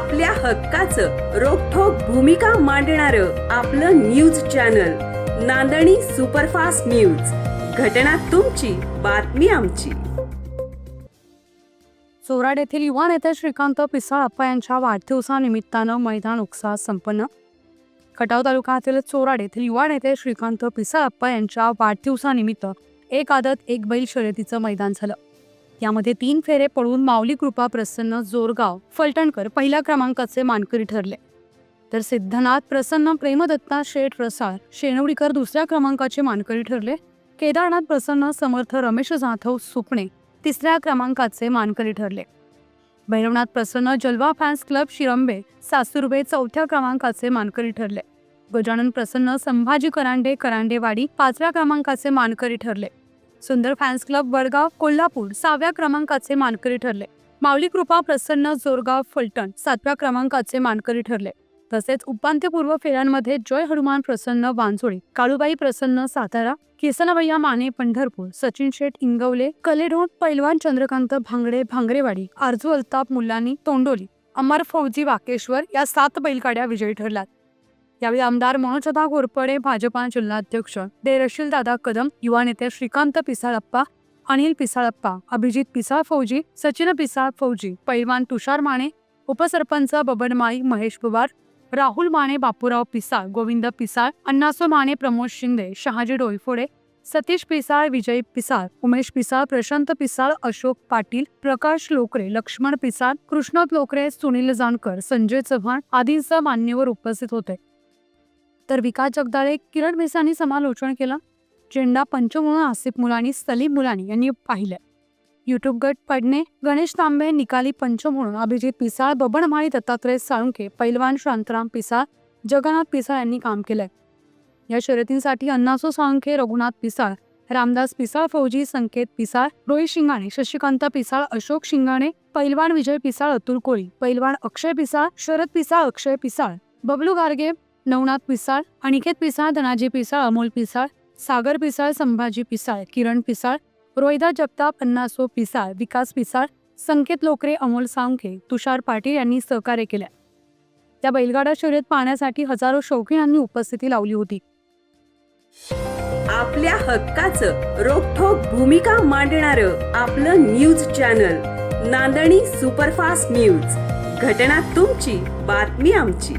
आपल्या हक्काचं रोखोक भूमिका मांडणार आपलं news channel Nandani superfast news. घटना तुमची बातमी आमची. चोराड येथील युवा नेते श्रीकांत पिसाळप्पा यांच्या वाढदिवसानिमित्तानं मैदान उत्साह संपन्न. खटाव तालुक्यातील चोराड येथील युवा नेते श्रीकांत पिसाळप्पा यांच्या वाढदिवसानिमित्त एक आदत एक बैल शर्यतीचं मैदान झालं. यामध्ये तीन फेरे पळून माऊली कृपा प्रसन्न जोरगाव फलटणकर पहिल्या क्रमांकाचे मानकरी ठरले. तर सिद्धनाथ प्रसन्न प्रेमदत्ता शेठ प्रसार शेणवडीकर दुसऱ्या क्रमांकाचे मानकरी ठरले. केदारनाथ प्रसन्न समर्थ रमेश जाधव सुपणे तिसऱ्या क्रमांकाचे मानकरी ठरले. भैरवनाथ प्रसन्न जलवा फॅन्स क्लब शिरंबे सासुर्बे चौथ्या क्रमांकाचे मानकरी ठरले. गजानन प्रसन्न संभाजी करांडे करांडेवाडी पाचव्या क्रमांकाचे मानकरी ठरले. सुंदर फॅन्स क्लब वडगाव कोल्हापूर सहाव्या क्रमांकाचे मानकरी ठरले. माऊली कृपा प्रसन्न जोरगाव फलटण सातव्या क्रमांकाचे मानकरी ठरले. तसेच उपांत्यपूर्व फेऱ्यांमध्ये जय हनुमान प्रसन्न वांझोळी काळूबाई प्रसन्न सातारा किसनभैया माने पंढरपूर सचिन शेठ इंगवले कलेढोण पैलवान चंद्रकांत भांगडे भांगरेवाडी आरजू अल्ताप मुलांनी तोंडोली अमर फौजी वाकेश्वर या सात बैलगाड्या विजयी ठरल्यात. यावेळी आमदार मनोजदा घोरपडे भाजपा जिल्हाध्यक्ष देरशील दादा कदम युवा नेते श्रीकांत पिसाळप्पा अनिल पिसाळप्पा अभिजित पिसाळ फौजी सचिन पिसाळ फौजी पैलवान तुषार माने उपसरपंच बबन माळी महेश पवार राहुल माने बापूराव पिसाळ गोविंद पिसाळ अण्णासो माने प्रमोद शिंदे शहाजी डोईफोडे सतीश पिसाळ विजय पिसाळ उमेश पिसाळ प्रशांत पिसाळ अशोक पाटील प्रकाश लोकरे लक्ष्मण पिसाळ कृष्णोत लोकरे सुनील जानकर संजय चव्हाण आदींसह मान्यवर उपस्थित होते. तर विकास जगदाळे किरण मिसांनी समालोचन केलं. झेंडा पंचमुळा आसिफ मुलानी सलीम मुलानी यांनी पाहिलं युट्यूब गट पडणे गणेश तांबे निकाली पंचमुण अभिजित पिसाळ बबन माळी दत्तात्रय साळुंके पैलवान शांतराम पिसाळ जगन्नाथ पिसाळ यांनी काम केलंय. या शर्यतींसाठी अन्नासो साळुंखे रघुनाथ पिसाळ रामदास पिसाळ फौजी संकेत पिसाळ रोहित शिंगाणे शशिकांत पिसाळ अशोक शिंगाणे पैलवान विजय पिसाळ अतुल कोळी पैलवान अक्षय पिसाळ शरद पिसाळ अक्षय पिसाळ बबलू गार्गे नवनाथ पिसाळ अनिकेत पिसाळ धनाजी पिसाळ अमोल पिसाळ सागर पिसाळ संभाजी पिसाळ किरण पिसाळ रोहिदा जगताप अण्णासो पिसाळ विकास पिसाळ संकेत लोकरे अमोल सांखे तुषार पाटील यांनी सहकार्य केल्या त्या बैलगाडा शर्यत पाहण्यासाठी हजारो शौकीनांनी उपस्थिती लावली होती. आपल्या हक्काचं रोखोक भूमिका मांडणार आपलं news channel Nandani superfast news. घटना तुमची बातमी आमची.